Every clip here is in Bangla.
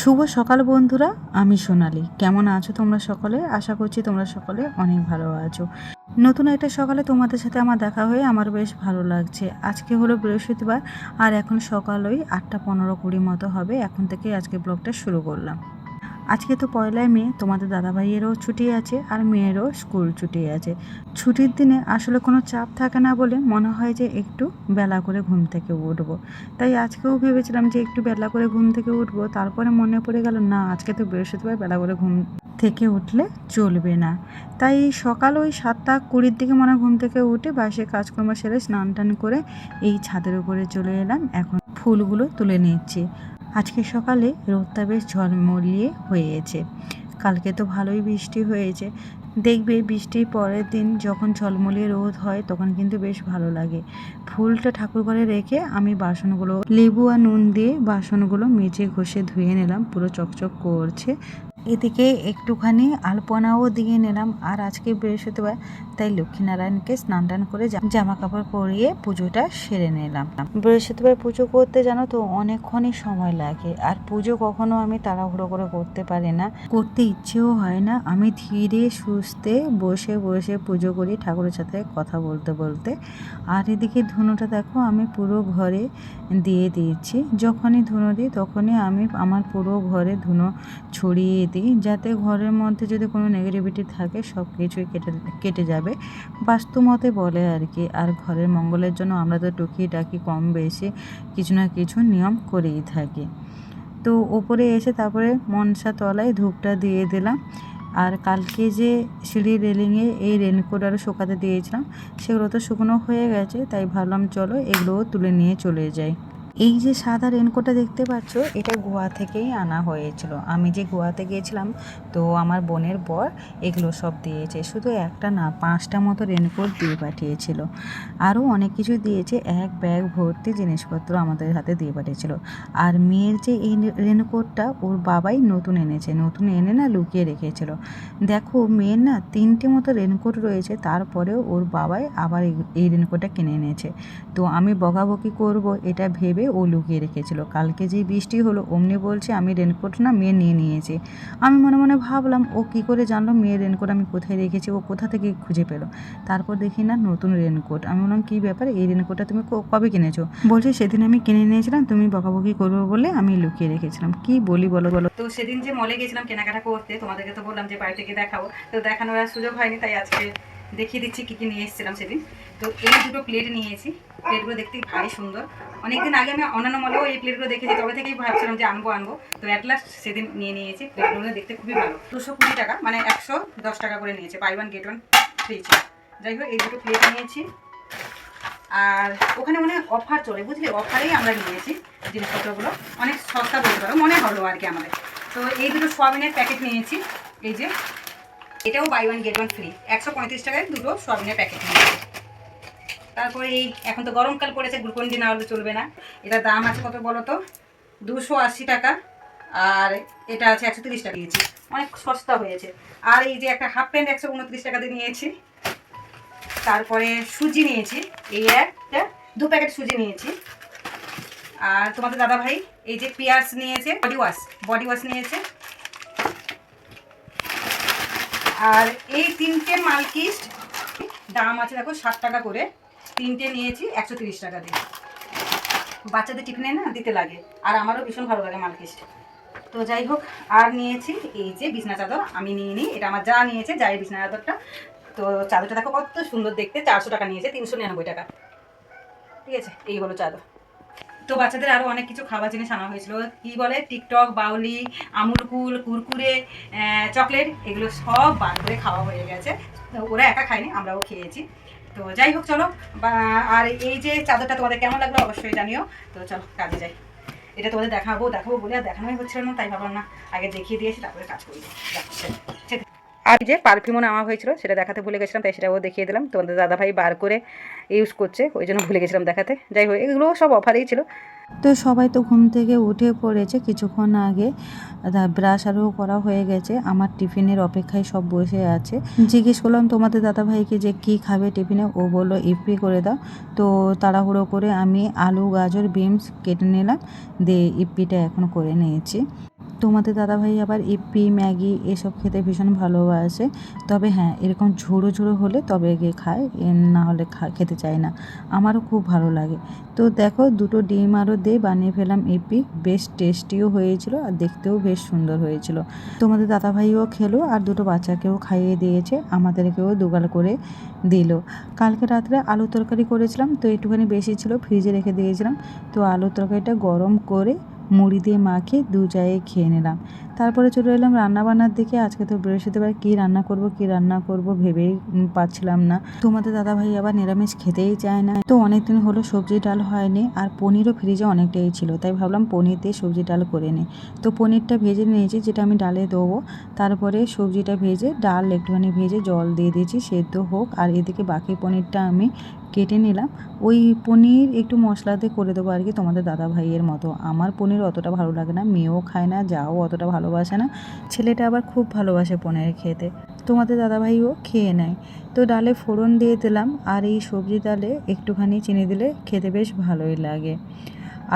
শুভ সকাল বন্ধুরা, আমি সোনালি। কেমন আছো তোমরা সকলে? আশা করছি তোমরা সকলে অনেক ভালো আছো। নতুন একটা সকালে তোমাদের সাথে আমার দেখা হয়ে আমার বেশ ভালো লাগছে। আজকে হলো বৃহস্পতিবার, আর এখন সকাল ওই আটটা পনেরো কুড়ি মতো হবে। এখন থেকে আজকে ব্লগটা শুরু করলাম। আজকে তো পয়লাই মে তোমাদের দাদাভাইয়েরও ছুটি আছে আর মেয়েরও স্কুল ছুটি আছে। ছুটির দিনে আসলে কোনো চাপ থাকে না বলে মনে হয় যে একটু বেলা করে ঘুম থেকে উঠবো। তাই আজকেও ভেবেছিলাম যে একটু বেলা করে ঘুম থেকে উঠবো, তারপরে মনে পড়ে গেল, না, আজকে তো বৃহস্পতিবার, বেলা করে ঘুম থেকে উঠলে চলবে না। তাই সকাল ওই সাতটা কুড়ির দিকে মনে ঘুম থেকে উঠে বাসে কাজকর্ম সেরে স্নান টান করে এই ছাদের উপরে চলে এলাম। এখন ফুলগুলো তুলে নিচ্ছি। আজকে সকালে রোদটা বেশ ঝলমলিয়ে হয়েছে। কালকে তো ভালোই বৃষ্টি হয়েছে। দেখবে বৃষ্টির পরের দিন যখন ঝলমলিয়ে রোদ হয়, তখন কিন্তু বেশ ভালো লাগে। ফুলটা ঠাকুর ঘরে রেখে আমি বাসনগুলো, লেবু আর নুন দিয়ে বাসনগুলো মেজে ঘষে ধুয়ে নিলাম। পুরো চকচক করছে। এদিকে একটুখানি আলপনাও দিয়ে নিলাম। আর আজকে বৃহস্পতিবার, তাই লক্ষ্মীনারায়ণকে স্নান টান করে জামা কাপড় পরিয়ে পুজোটা সেরে নিলাম। বৃহস্পতিবার পুজো করতে জানো তো, অনেকক্ষণই সময় লাগে। আর পুজো কখনো আমি তাড়াহুড়ো করে করতে পারি না। করতে ইচ্ছেও হয় না। আমি ধীরে সুস্থে বসে বসে পুজো করি ঠাকুরের সাথে কথা বলতে বলতে। আর এদিকে ধুনোটা দেখো, আমি পুরো ঘরে দিয়ে দিয়েছি। যখনই ধুনো দিই, তখনই আমি আমার পুরো ঘরে ধুনো ছড়িয়ে দিই, যাতে ঘরের মধ্যে যদি কোনো নেগেটিভিটি থাকে, সব কিছুই কেটে কেটে যাবে। বাস্তু মতে বলে আর কি, আর ঘরের মঙ্গলের জন্য আমরা তো টুকি টাকি কম বেশি কিছু না কিছু নিয়ম করেই থাকি। তো ওপরে এসে তারপরে মনসা তলায় ধূপটা দিয়ে দিলাম। আর কালকে যে সিঁড়ি রেলিংয়ে এই রেনকোট আরও শুকাতে দিয়েছিলাম, সেগুলো তো শুকনো হয়ে গেছে, তাই ভাবলাম চলো এগুলোও তুলে নিয়ে চলে যাই। এই যে সাদা রেনকোটটা দেখতে পাচ্ছ, এটা গোয়া থেকেই আনা হয়েছিল। আমি যে গোয়াতে গিয়েছিলাম, তো আমার বোনের বর এগুলো সব দিয়েছে। শুধু একটা না, পাঁচটা মতো রেনকোট দিয়ে পাঠিয়েছিল। আরও অনেক কিছু দিয়েছে। এক ব্যাগ ভর্তি জিনিসপত্র আমাদের হাতে দিয়ে পাঠিয়েছিল। আর মেয়ের যে এই রেনকোটটা ওর বাবাই নতুন এনেছে। নতুন এনে না লুকিয়ে রেখেছিল। দেখো, মেয়ের না তিনটে মতো রেনকোট রয়েছে। তারপরেও ওর বাবাই আবার এই- রেনকোটটা কিনে এনেছে। তো আমি বকাবকি করব, এটা ভেবে ও লুকিয়ে রেখেছিল। কালকে যে বৃষ্টি হলো, অমনি বলছে, আমি রেনকোট না মেয়ে নিয়ে নিয়েছি। আমি মনে মনে ভাবলাম, ও কি করে জানলো, মেয়ের রেনকোট আমি কোথায় রেখেছি? ও কোথা থেকে খুঁজে পেল? তারপর দেখি, না, নতুন রেনকোট আমি বললাম, কী ব্যাপার? এই রেনকোটটা তুমি কবে কিনেছো? বলছে, সেদিন আমি কিনে নিয়েছিলাম, তুমি বকাবকি করব বলে আমি লুকিয়ে রেখেছিলাম। কি বলি, বলো বলো? তো সেদিন যে মলে গেছিলাম কেনাকাটা করতে, তোমাদেরকে তো বললাম যে বাড়ি থেকে দেখাবো। তো দেখানোর সুযোগ হয়নি, তাই আজকে দেখিয়ে দিচ্ছি কি কি নিয়ে এসেছিলাম সেদিন। তো এই দুটো প্লেট নিয়েছি। প্লেটগুলো দেখতে ভারী সুন্দর। অনেকদিন আগে আমি অন্যান্য মলেও এই প্লেটগুলো দেখেছি, তবে থেকেই ভাবছিলাম যে আনব আনব। তো অ্যাট লাস্ট সেদিন নিয়ে নিয়েছি। প্লেটগুলো দেখতে খুবই ভালো। দুশো কুড়ি টাকা মানে একশো দশ টাকা করে নিয়েছে। Buy one get one free যাই হোক, এই দুটো প্লেট নিয়েছি। আর ওখানে মানে অফার চলে, বুঝলি? অফারেই আমরা নিয়েছি জিনিসপত্রগুলো। অনেক সস্তা বলতে পারো, মনে হলো আর কি আমাদের। তো এই দুটো সোয়াবিনের প্যাকেট নিয়েছি। এই যে, এটাও buy one get one free একশো পঁয়ত্রিশ টাকায় দুটো সোয়াবিনের প্যাকেট নিয়েছি। তারপরে এই এখন তো গরমকাল পড়েছে গ্লুকন ডি না হলে চলবে না। এটার দাম আছে কত বলো তো? দুশো আশি টাকা, আর এটা আছে একশো তিরিশ টাকা দিয়েছি অনেক সস্তা হয়েছে। আর এই যে একটা হাফ প্যান্ট একশো উনত্রিশ টাকা দিয়ে নিয়েছি। তারপরে সুজি নিয়েছি। এই একটা দু প্যাকেট সুজি নিয়েছি। আর তোমাদের দাদা ভাই এই যে পিয়াজ নিয়েছে, বডি ওয়াশ বডি ওয়াশ নিয়েছে। আর এই তিনটে মালকিস্ট দাম আছে দেখো ষাট টাকা করে। তিনটে নিয়েছি, একশো তিরিশ টাকা দিয়ে। বাচ্চাদের টিফিনে না দিতে লাগে, আর আমারও ভীষণ ভালো লাগে মালকিস্ট তো যাই হোক, আর নিয়েছি এই যে বিছনা চাদর, আমি নিয়ে নিই, এটা আমার যা নিয়েছে, যাই বিছনা চাদরটা। তো চাদরটা দেখো কত সুন্দর দেখতে, চারশো টাকা নিয়েছে, তিনশো নিরানব্বই টাকা। ঠিক আছে, এই হলো চাদর। তো বাচ্চাদের আরও অনেক কিছু খাবার জিনিস আনা হয়েছিল, কি বলে, টিকটক, বাউলি, আমুল কুল, কুরকুরে চকলেট, এগুলো সব বার করে খাওয়া হয়ে গেছে। ওরা একা খায়নি, আমরাও খেয়েছি। তো যাই হোক, চলো। আর এই যে চাদরটা তোমাদের কেমন লাগল অবশ্যই জানিও। তো চলো, কাজে যাই। এটা তোমাদের দেখাবো দেখাবো বলে আর দেখানোই হচ্ছিল না, তাই ভাবলাম না, আগে দেখিয়ে দিয়েছি তারপরে কাজ করি। আর যে পারফিউমও নেওয়া হয়েছিল, সেটা দেখাতে ভুলে গেছিলাম, তাই সেটাও দেখিয়ে দিলাম। তোমাদের দাদাভাই বার করে ইউজ করছে, ওই জন্য ভুলে গেছিলাম দেখাতে। যাই হোক, এগুলো সব অফারেই ছিল। তো সবাই তো ঘুম থেকে উঠে পড়েছে, কিছুক্ষণ আগে। ব্রাশ আরও করা হয়ে গেছে, আমার টিফিনের অপেক্ষায় সব বসে আছে। জিজ্ঞেস করলাম, তোমাদের দাদাভাইকে যে কি খাবে টিফিনে? ও বলল ইপি করে দাও। তো তাড়াহুড়ো করে আমি আলু, গাজর, বিনস কেটে নিলাম, দিয়ে ইপিটা এখন করে নিয়েছি। তোমাদের দাদাভাই আবার ইপি ম্যাগি এসব খেতে ভীষণ ভালোবাসে। তবে হ্যাঁ এরকম ঝোড়ো ঝোড়ো হলে তবে গিয়ে খায় না হলে খা, খেতে চায় না। আমারও খুব ভালো লাগে। তো দেখো, দুটো ডিম আরও দিয়ে বানিয়ে ফেলাম ইপি বেশ টেস্টিও হয়েছিল আর দেখতেও বেশ সুন্দর হয়েছিল। তোমাদের দাদাভাইও খেলো আর দুটো বাচ্চাকেও খাইয়ে দিয়েছে, আমাদেরকেও দুগাল করে দিল। কালকে রাত্রে আলু তরকারি করেছিলাম, তো একটুখানি বেশি ছিল, ফ্রিজে রেখে দিয়েছিলাম। তো আলু তরকারিটা গরম করে মুড়ি দিয়ে মাখিয়ে দু জায়গায় খেয়ে নিলাম। তারপরে চলে এলাম রান্না বান্নার দিকে। আজকে তো বৃহস্পতিবার, কী রান্না করব, কী রান্না করব ভেবেই পাচ্ছিলাম না। তোমাদের দাদা ভাই আবার নিরামিষ খেতেই চায় না। তো অনেক দিন হলো সবজি ডাল হয়নি আর পনিরও ফ্রিজে অনেকটাই ছিল, তাই ভাবলাম পনির দিয়ে সবজি ডাল করে নিই। তো পনিরটা ভেজে নিয়েছি, যেটা আমি ডালে দেবো। তারপরে সবজিটা ভেজে, ডাল একটুখানি ভেজে জল দিয়ে দিয়েছি, সেদ্ধ হোক। আর এদিকে বাকি পনিরটা আমি কেটে নিলাম। ওই পনির একটু মশলা দিয়ে করে দেবো আর কি তোমাদের দাদা ভাইয়ের মতো। আমার পনির অতটা ভালো লাগে না, মেয়েও খায় না, যাও অতটা ভালোবাসে না? ছেলেটা আবার খুব ভালোবাসে পনির খেতে। তোমাদের দাদাভাইও খেয়ে নেয়। তো ডালে ফোড়ন দিয়ে দিলাম, আর এই সবজি ডালে একটুখানি চিনি দিলে খেতে বেশ ভালোই লাগে।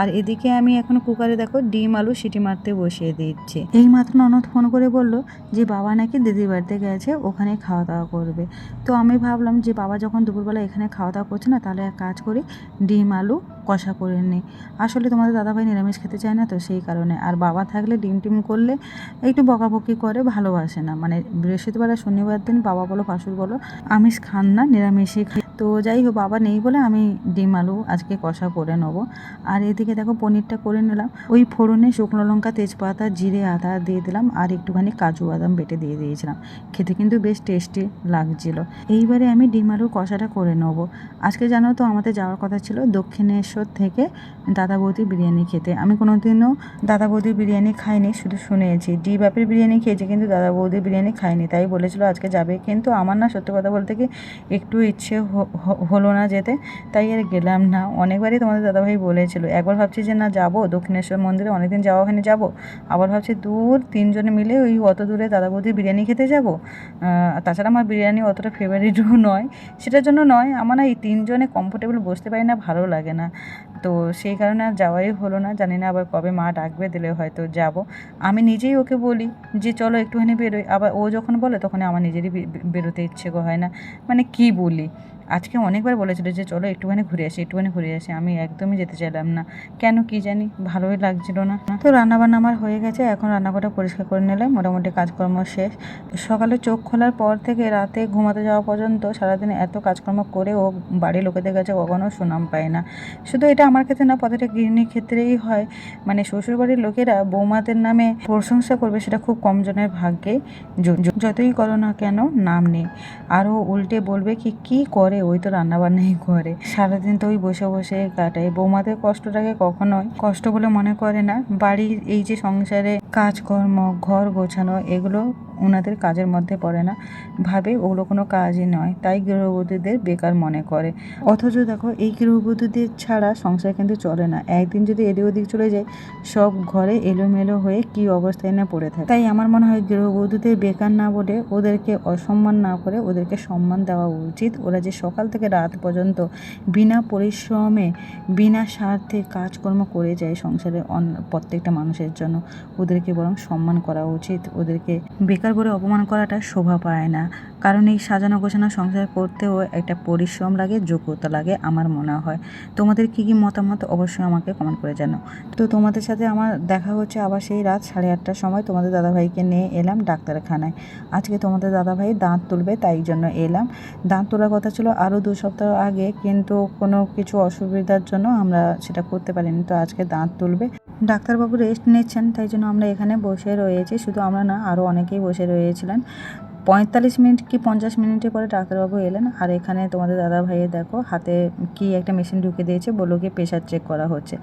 আর এদিকে আমি এখন কুকারে দেখো ডিম, আলু, সিটি মারতে বসিয়ে দিচ্ছি। এই মাত্র ননদ ফোন করে বলল যে, বাবা নাকি দিদির বাড়িতে গেছে, ওখানে খাওয়া দাওয়া করবে। তো আমি ভাবলাম যে, বাবা যখন দুপুরবেলা এখানে খাওয়া দাওয়া করছে না, তাহলে এক কাজ করি, ডিম, আলু কষা করে নিই। আসলে তোমাদের দাদাভাই নিরামিষ খেতে চায় না তো সেই কারণে। আর বাবা থাকলে ডিম টিম করলে একটু বকাবকি করে, ভালোবাসে না। মানে বৃহস্পতিবার শনিবার দিন বাবা বলো শাশুড় বলো, আমিষ খান না, নিরামিষই খাই। তো যাই হোক, বাবা নেই বলে আমি ডিম আলু আজকে কষা করে নেব। আর এদিকে দেখো পনিরটা করে নিলাম। ওই ফোড়নে শুকনো লঙ্কা, তেজপাতা, জিরে, আদা দিয়ে দিলাম আর একটুখানি কাজু বাদাম বেটে দিয়ে দিয়েছিলাম। খেতে কিন্তু বেশ টেস্টি লাগছিল। এইবারে আমি ডিম আলুর কষাটা করে নেব। আজকে জানো তো আমাদের যাওয়ার কথা ছিল দক্ষিণেশ্বর থেকে দাদা বৌদি বিরিয়ানি খেতে। আমি কোনোদিনও দাদা বৌদির বিরিয়ানি খাইনি, শুধু শুনেছি। ডি বাপের বিরিয়ানি খেয়েছি কিন্তু দাদা বৌদির বিরিয়ানি খাইনি, তাই বলেছিল আজকে যাবে। কিন্তু আমার না সত্যি কথা বলতে কি একটু ইচ্ছে হলো না যেতে। তাই আর গেলাম না। অনেকবারই তোমাদের দাদাভাই বলেছিল, একবার ভাবছি যে না যাব, দক্ষিণেশ্বর মন্দিরে অনেকদিন যাওয়া ওখানে যাব। আবার ভাবছি দূর তিনজনে মিলে ওই অত দূরে দাদা বৌদির বিরিয়ানি খেতে যাব। তাছাড়া আমার বিরিয়ানি অতটা ফেভারিটও নয়। সেটার জন্য নয়, আমার না এই তিনজনে কমফোর্টেবল বসতে পারি না, ভালো লাগে না। তো সেই কারণে আর যাওয়াই হলো না। জানি না আবার কবে মা ডাকবে, দিলে হয়তো যাব। আমি নিজেই ওকে বলি যে, চলো একটুখানি বেরোই। আবার ও যখন বলে তখন আমার নিজেরই বেরোতে ইচ্ছে হয় না। মানে কি বলি? আজকে অনেকবার বলেছিল যে, চলো একটুখানি ঘুরে আসি, একটুখানি ঘুরে আসি। আমি একদমই যেতে চাইলাম না। কেন কি জানি, ভালোই লাগছিল না। তো রান্নাবান্না আমার হয়ে গেছে, এখন রান্নাঘরটা পরিষ্কার করে নিলে মোটামুটি কাজকর্ম শেষ। সকালে চোখ খোলার পর থেকে রাতে ঘুমাতে যাওয়া পর্যন্ত সারাদিন এত কাজকর্ম করেও বাড়ির লোকেদের কাছে কখনো সুনাম পায় না। শুধু এটা আমার ক্ষেত্রে না, প্রতিটা গৃহিণীর ক্ষেত্রেই হয়। মানে শ্বশুরবাড়ির লোকেরা বৌমাদের নামে প্রশংসা করবে, সেটা খুব কম জনের ভাগ্যে। যতই করো না কেন, নাম নেই। আরও উল্টে বলবে কি কি করে ওই তো রান্নাবান্নাই করে সারাদিন তো ওই বসে বসে কাটায়। বৌমাদের কষ্টটাকে কখনোই কষ্ট বলে মনে করে না। বাড়ির এই যে সংসারে কাজকর্ম, ঘর গোছানো, এগুলো ওনাদের কাজের মধ্যে পড়ে না। ভাবে ওগুলো কোনো কাজই নয়, তাই গৃহবধূদের বেকার মনে করে। অথচ দেখো, এই গৃহবধূদের ছাড়া সংসার কিন্তু চলে না। একদিন যদি এদিক ওদিক চলে যায়, সব ঘরে এলোমেলো হয়ে কি অবস্থায় না পড়ে থাকে। তাই আমার মনে হয় গৃহবধূদের বেকার না বলে ওদেরকে অসম্মান না করে ওদেরকে সম্মান দেওয়া উচিত। ওরা যে সকাল থেকে রাত পর্যন্ত বিনা পরিশ্রমে, বিনা স্বার্থে কাজকর্ম করে যায় সংসারে প্রত্যেকটা মানুষের জন্য, ওদেরকে বরং সম্মান করা উচিত। ওদেরকে বেকার বলে অপমান করাটা শোভা পায় না। কারণ এই সাজানো গোছানো সংসার করতেও একটা পরিশ্রম লাগে, যোগ্যতা লাগে আমার মনে হয়। তোমাদের কী কী মতামত অবশ্যই আমাকে কমেন্ট করে জানো তো তোমাদের সাথে আমার দেখা হচ্ছে আবার সেই রাত সাড়ে আটটার সময়। তোমাদের দাদাভাইকে নিয়ে এলাম ডাক্তারখানায়। আজকে তোমাদের দাদাভাই দাঁত তুলবে, তাই জন্য এলাম। দাঁত তোলার কথা ছিল আরও দু সপ্তাহ আগে, কিন্তু কোনো কিছু অসুবিধার জন্য আমরা সেটা করতে পারিনি। তো আজকে দাঁত তুলবে। ডাক্তারবাবু রেস্ট নিচ্ছেন, তাই জন্য আমরা এখানে বসে রয়েছি। শুধু আমরা না আরও অনেকেই বসে রয়েছিলেন। পঁয়তাল্লিশ মিনিট কি পঞ্চাশ মিনিটের পরে ডাক্তারবাবু এলেন? আর এখানে তোমাদের দাদা ভাইয়ের দেখো, হাতে কি একটা মেশিন ঢুকে দিয়েছে, বলল কি প্রেশার চেক করা হচ্ছে।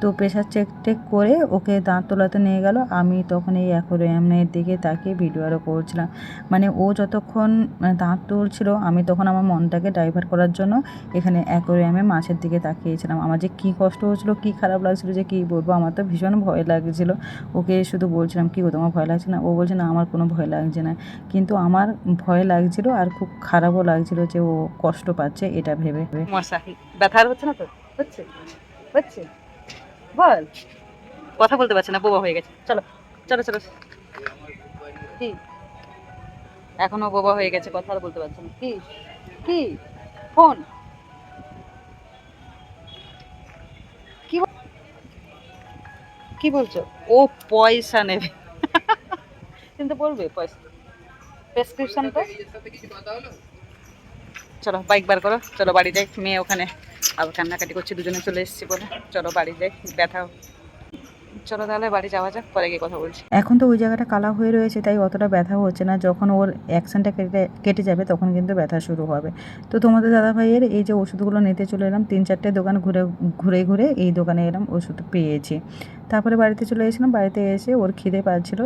তো প্রেশার চেক টেক করে ওকে দাঁত তোলাতে নিয়ে গেল। আমি তখন এই অ্যাকোরিয়ামের দিকে তাকিয়ে ভিডিও আরও করছিলাম। মানে ও যতক্ষণ মানে দাঁত তুলছিল, আমি তখন আমার মনটাকে ডাইভার্ট করার জন্য এখানে অ্যাকোরিয়ামে মাছের দিকে তাকিয়েছিলাম। আমার যে কী কষ্ট হচ্ছিল, কী খারাপ লাগছিল, যে কী বলব, আমার তো ভীষণ ভয় লাগছিল। ওকে শুধু বলছিলাম, কী গো, তোমার ভয় লাগছে না? ও বলছে, না, আমার কোনো ভয় লাগছে না। কিন্তু আমার ভয় লাগছিল আর খুব খারাপও লাগছিল যে ও কষ্ট পাচ্ছে এটা ভেবে। মশা ব্যথার হচ্ছে না তো? হচ্ছে? হচ্ছে? বল। কথা বলতে পারছে না, বোবা হয়ে গেছে। চলো চলো চলো। কি? এখনও বোবা হয়ে গেছে, কথা আর বলতে পারছে না। কি? কি? ফোন। কি কি বলছো? ও পয়সা নেবে। কিন্তু বলবে পয়সা। প্রেসক্রিপশনটা চলো বাইক বার করো। চলো বাড়ি যাই। মেয়ে ওখানে আবার কান্নাকাটি করছে, দুজনে চলে এসেছি বলে। চলো বাড়ি যাই। ব্যথা চলো তাহলে বাড়ি যাওয়া যাক, পরে গিয়ে কথা বলছি। এখন তো ওই জায়গাটা কালা হয়ে রয়েছে, তাই অতটা ব্যথা হচ্ছে না। যখন ওর অ্যাকশনটা কেটে কেটে যাবে, তখন কিন্তু ব্যথা শুরু হবে। তো তোমাদের দাদা ভাইয়ের এই যে ওষুধগুলো নিতে চলে এলাম, তিন চারটে দোকান ঘুরে ঘুরে ঘুরে এই দোকানে এলাম, ওষুধ পেয়েছি। তারপরে বাড়িতে চলে এসেছিলাম, বাড়িতে এসে ওর খিদে পাচ্ছিল।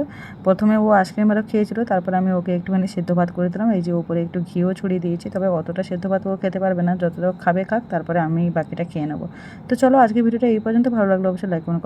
প্রথমে ও আইসক্রিম আরও খেয়েছিল, তারপরে আমি ওকে একটুখানি সেদ্ধ ভাত করে দিলাম। এই যে ওপরে একটু ঘিও ছড়িয়ে দিয়েছি, তবে অতটা সেদ্ধ ভাত ও খেতে পারবে না। যতটা খাবে, খাক, তারপরে আমি বাকিটা খেয়ে নেব। তো চলো আজকে ভিডিওটা এই পর্যন্ত। ভালো লাগল অবশ্যই লাইক করুন